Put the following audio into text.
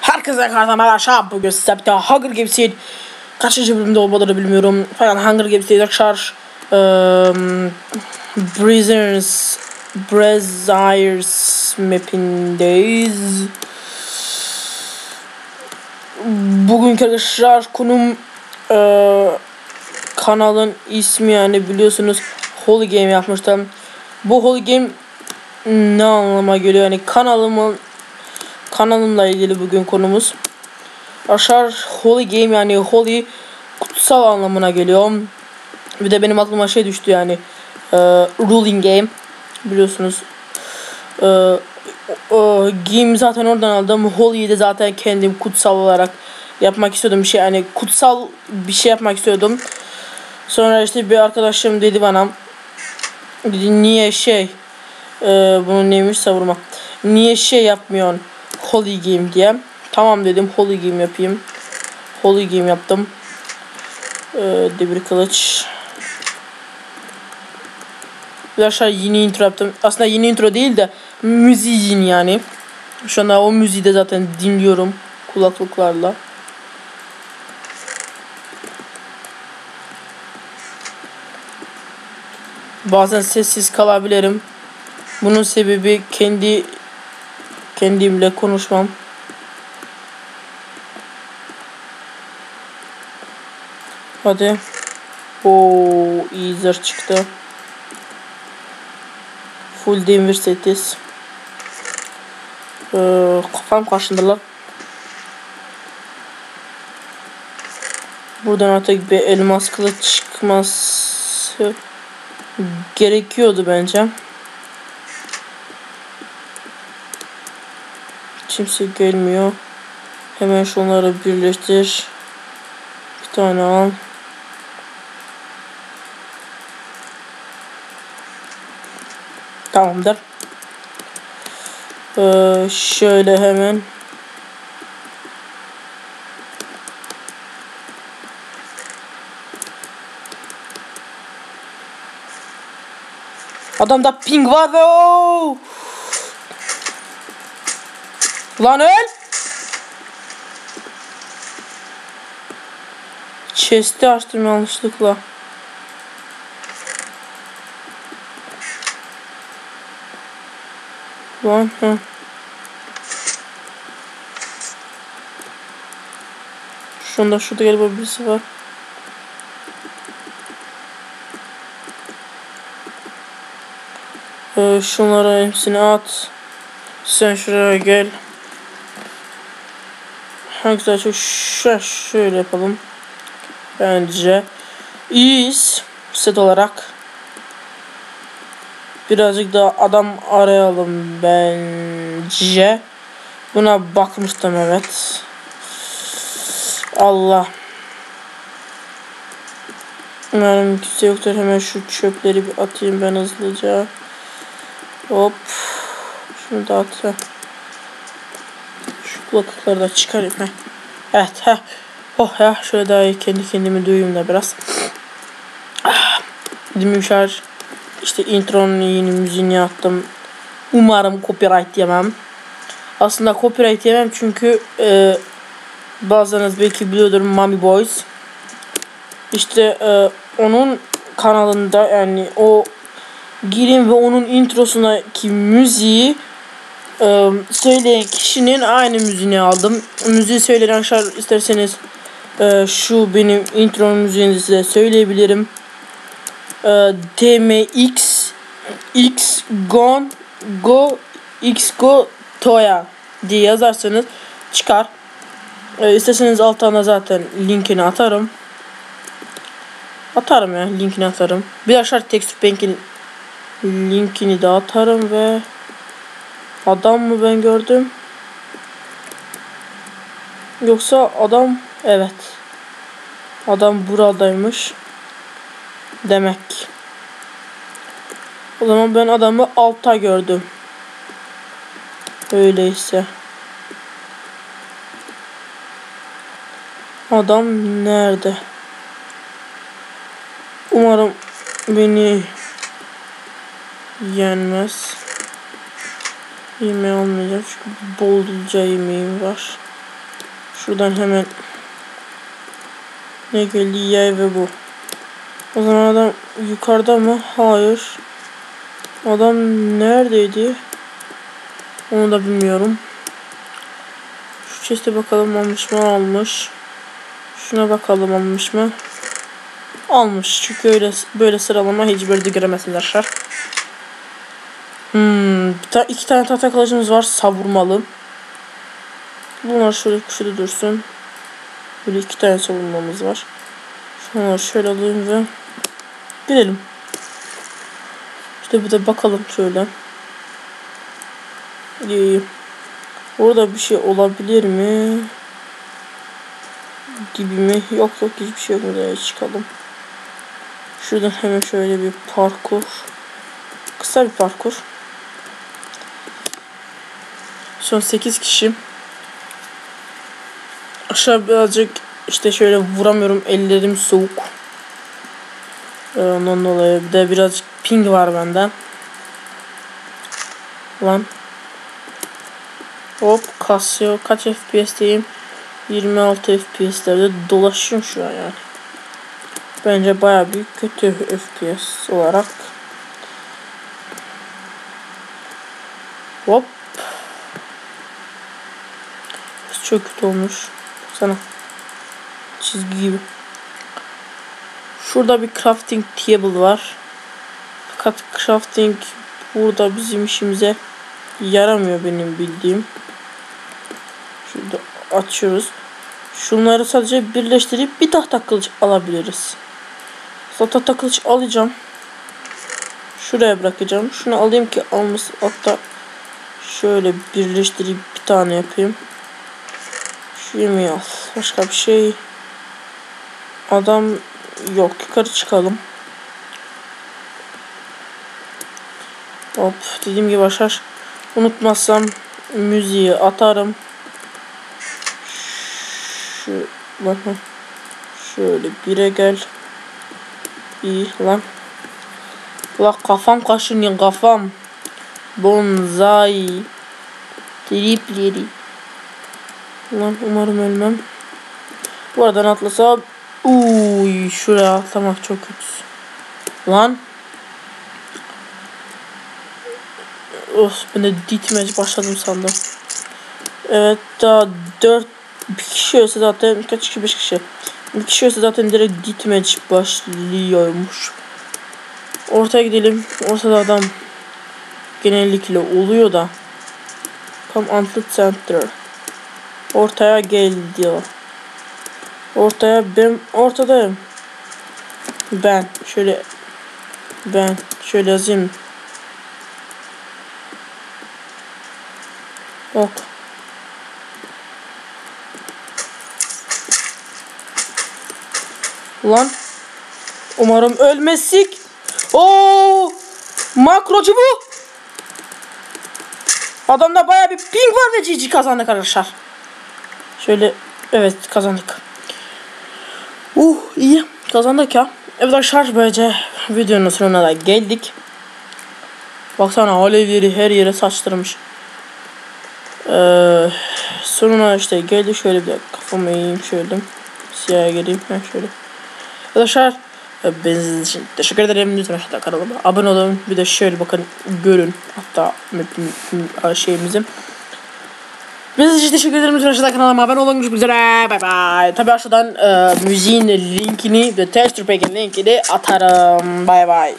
Herkese karşıma arkadaşlar bugün size bir Hunger Games'in kaçıncı bölümde olmadığını bilmiyorum. Fakat Hunger Games'in arkadaşlar um, Brazzers Brazzers mapindeyiz. Bugünkü arkadaşlar konum eee, kanalın ismi yani biliyorsunuz Holy Game yapmıştım. Bu Holy Game ne anlama geliyor yani kanalımın kanalımla ilgili bugün konumuz. Aşar Holy Game yani Holy kutsal anlamına geliyor. Bir de benim aklıma şey düştü yani e, Ruling Game biliyorsunuz. E, o, game zaten oradan aldım. Holy'yi de zaten kendim kutsal olarak yapmak istiyordum bir şey yani kutsal bir şey yapmak istiyordum. Sonra işte bir arkadaşım dedi bana dedi niye şey e, bunun neymiş savurma. Niye şey yapmıyorsun Holy Game diye. Tamam dedim Holy Game yapayım. Holy Game yaptım. E, demir kılıç. Arkadaşlar yeni intro yaptım. Aslında yeni intro değil de müziğin yani. Şu anda o müziği de zaten dinliyorum kulaklıklarla. Bazen sessiz kalabilirim. Bunun sebebi kendi kendimle konuşmam. Hadi. Oo, iyi zırh çıktı. Full demir setiz. Ee, kafam karşındalar. Buradan artık bir elmas kılıç çıkması gerekiyordu bence. Kimse gelmiyor. Hemen şunları birleştir. Bir tane al. Tamamdır. Ee, şöyle hemen. Adamda ping var ve o. Lan öl. Chest'i açtım yanlışlıkla. Lan ha. Şunda şurada galiba birisi var. Ee, şunları hepsini at. Sen şuraya gel. Daha çok şöyle, şöyle yapalım. Bence iyiyiz set olarak. Birazcık daha adam arayalım bence. Buna bakmıştım evet. Allah. Umarım kimse yoktur. Hemen şu çöpleri bir atayım ben hızlıca. Hop. Şunu da at. Kulaklıkları da çıkarayım. Heh. Evet. Heh. Oh ya. Şöyle daha iyi kendi kendimi duyayım da biraz. Ah. Şarj. İşte intronun yeni müziğini yaptım. Umarım copyright yemem. Aslında copyright yemem çünkü e, bazılarınız belki biliyordur Mami Boys. İşte e, onun kanalında yani o girin ve onun introsundaki müziği e, söyleyen kişinin aynı müziğini aldım. Müziği söyleyen arkadaşlar isterseniz e, şu benim intro müziğini size söyleyebilirim. E, DMX X Gon Go X Go Toya diye yazarsanız çıkar. E, isterseniz altına zaten linkini atarım. Atarım ya linkini atarım. Bir aşağı Texture Bank'in linkini de atarım ve adam mı ben gördüm? Yoksa adam evet. Adam buradaymış. Demek. O zaman ben adamı altta gördüm. Öyleyse. Adam nerede? Umarım beni yenmez. Yemeği almayacağım çünkü bolca yemeğim var. Şuradan hemen ne geldi yay ve bu. O zaman adam yukarıda mı? Hayır. Adam neredeydi? Onu da bilmiyorum. Şu chest'e bakalım almış mı? Almış. Şuna bakalım almış mı? Almış. Çünkü öyle böyle sıralama hiçbir de arkadaşlar. Hmm, ta, iki tane tahta kılıcımız var. Savurmalı. Bunlar şöyle şurada dursun. Böyle iki tane savunmamız var. Şunları şöyle alayım ve gidelim. İşte bir de bakalım şöyle. İyi. Orada bir şey olabilir mi? Gibi mi? Yok yok hiçbir şey yok. Buraya çıkalım. Şuradan hemen şöyle bir parkur. Kısa bir parkur. Son 8 kişi. Aşağı birazcık işte şöyle vuramıyorum. Ellerim soğuk. Ee, ondan dolayı bir de birazcık ping var benden. Lan. Hop kasıyor. Kaç FPS'teyim? 26 FPS'lerde dolaşıyorum şu an yani. Bence baya bir kötü FPS olarak. Hop. Çok kötü olmuş. Sana. Çizgi gibi. Şurada bir crafting table var. Fakat crafting burada bizim işimize yaramıyor benim bildiğim. Şurada açıyoruz. Şunları sadece birleştirip bir tahta kılıç alabiliriz. Tahta kılıç alacağım. Şuraya bırakacağım. Şunu alayım ki alması hatta şöyle birleştirip bir tane yapayım. Şu yemeği al. Başka bir şey. Adam yok. Yukarı çıkalım. Hop dediğim gibi başar. Unutmazsam müziği atarım. Şu bakın. Şöyle bire gel. İyi lan. La kafam kaşınıyor kafam. Bonsai. Tripleri. Lan umarım ölmem. Bu aradan atlasa Uy şuraya atlamak çok kötü. Lan. Of ben de ditmeye başladım sandım. Evet daha 4 bir kişi ölse zaten kaç kişi 5 kişi. Bir kişi ölse zaten direkt ditmatch başlıyormuş. Ortaya gidelim. Ortada adam genellikle oluyor da. Come Antlet Center. Ortaya gel diyor. Ortaya ben ortadayım. Ben şöyle ben şöyle yazayım. Bak. Lan. Umarım ölmezsik. Oo! Makrocu bu. Adamda baya bir ping var ve GG kazandık arkadaşlar. Şöyle evet kazandık. Uh iyi kazandık ya. Evet arkadaşlar böylece videonun sonuna da geldik. Baksana alevleri her yere saçtırmış. Ee, sonuna işte geldi şöyle bir kafamı eğeyim şöyle. Siyah gireyim. Heh, şöyle. Arkadaşlar Benziniz için teşekkür ederim. Lütfen hatta kanalıma abone olun. Bir de şöyle bakın görün. Hatta şeyimizi. Benziniz için teşekkür ederim. Lütfen kanalıma abone olun. Görüşmek üzere. Bay bay. Tabi aşağıdan e, müziğin linkini ve texture pack'in linkini atarım. Bay bay.